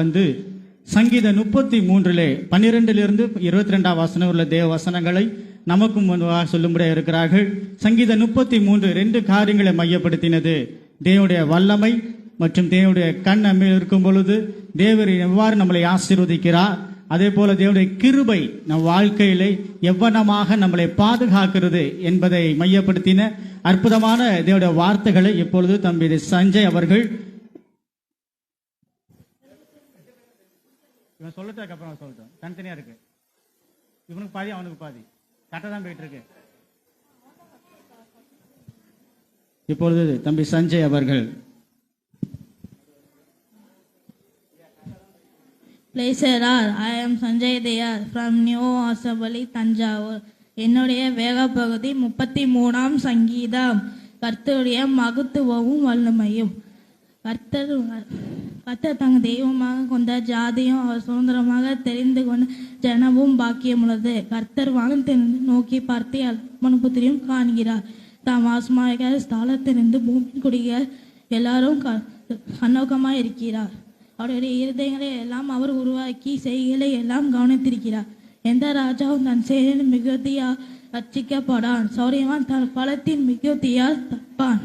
வந்து சங்கீத முப்பத்தி மூன்றிலே பன்னிரெண்டிலிருந்து இருபத்தி ரெண்டாம் வசனம் உள்ள தேவ வசனங்களை நமக்கும் முன்பாக சொல்லும்படியாக இருக்கிறார்கள். சங்கீத முப்பத்தி மூன்று ரெண்டு காரியங்களை மையப்படுத்தினது. தேவனுடைய வல்லமை மற்றும் தேவனுடைய கண் நம்ம இருக்கும் பொழுது தேவர் எவ்வாறு நம்மளை ஆசீர்வதிக்கிறார்? அதே போல தேவனுடைய கிருபை நம் வாழ்க்கையிலே எவ்வனமாக நம்மளை பாதுகாக்கிறது என்பதை மையப்படுத்தின அற்புதமான தேவனுடைய வார்த்தைகளை இப்பொழுது தம்பி சஞ்சய் அவர்கள் இவன் சொல்லட்டதுக்கு அப்புறம் சொல்லட்டும் தனித்தனியா இருக்கு. இவனுக்கு பாதி அவனுக்கு பாதி. கரெக்டாக தான் போயிட்டு இருக்கு. இப்பொழுது தம்பி சஞ்சய் அவர்கள். பிளேசரார் ஐ எம் சஞ்சய் தேயார் ஃப்ரம் நியூ ஆசபலி தஞ்சாவூர். என்னுடைய வேக பகுதி முப்பத்தி மூணாம் சங்கீதம். கர்த்தருடைய மகத்துவமும் வல்லமையும். கர்த்தர் கர்த்தர் தங்க தெய்வமாக கொண்ட ஜாதியும் அவர் சுதந்திரமாக தெரிந்து கொண்ட ஜனமும் பாக்கியமுள்ளது கர்த்தர் வானத்திலிருந்து நோக்கி பார்த்து மனுபுத்திரியும் காண்கிறார். தாம் வாசமாக ஸ்தலத்திலிருந்து பூமியில் குடிக எல்லாரும் கண்ணோக்கமாக இருக்கிறார். அவருடைய இருதயங்களை எல்லாம் அவர் உருவாக்கி செய்களை எல்லாம் கவனித்திருக்கிறார். எந்த ராஜாவும் தன் செயலின் மிகுதியா ரட்சிக்கப்படான். சௌரியவான் தன் பலத்தின் மிகுதியால் தப்பான்.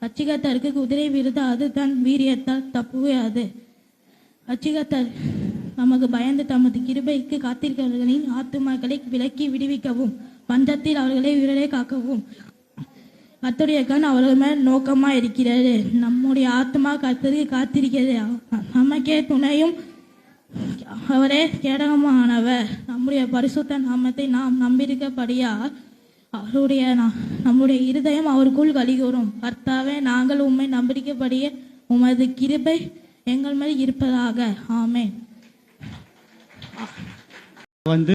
அச்சிகத்தருக்கு குதிரை விருது அது தன் வீரியத்தால் தப்புவாது அச்சிகத்தர் நமக்கு பயந்து தமது கிருபைக்கு காத்திருக்கிறவர்களின் ஆத்துமாக்களை விலக்கி விடுவிக்கவும் பஞ்சத்தில் அவர்களை உயிரை காக்கவும். கத்துடைய கண் அவர்கள் மேல் நோக்கமா இருக்கிறது. நம்முடைய ஆத்மா கர்த்தருக்கு காத்திருக்கிறது. நமக்கே துணையும் அவரே கேடகமானவர். நம்முடைய பரிசுத்த நாமத்தை நாம் நம்பியிருக்கபடியால் அவருடைய நம்முடைய இருதயம் அவருக்குள் கலிகூறும் கர்த்தாவே நாங்கள் உம்மை நம்பிக்கைப்படியே உமது கிருபை எங்கள் மேல் இருப்பதாக. ஆமே வந்து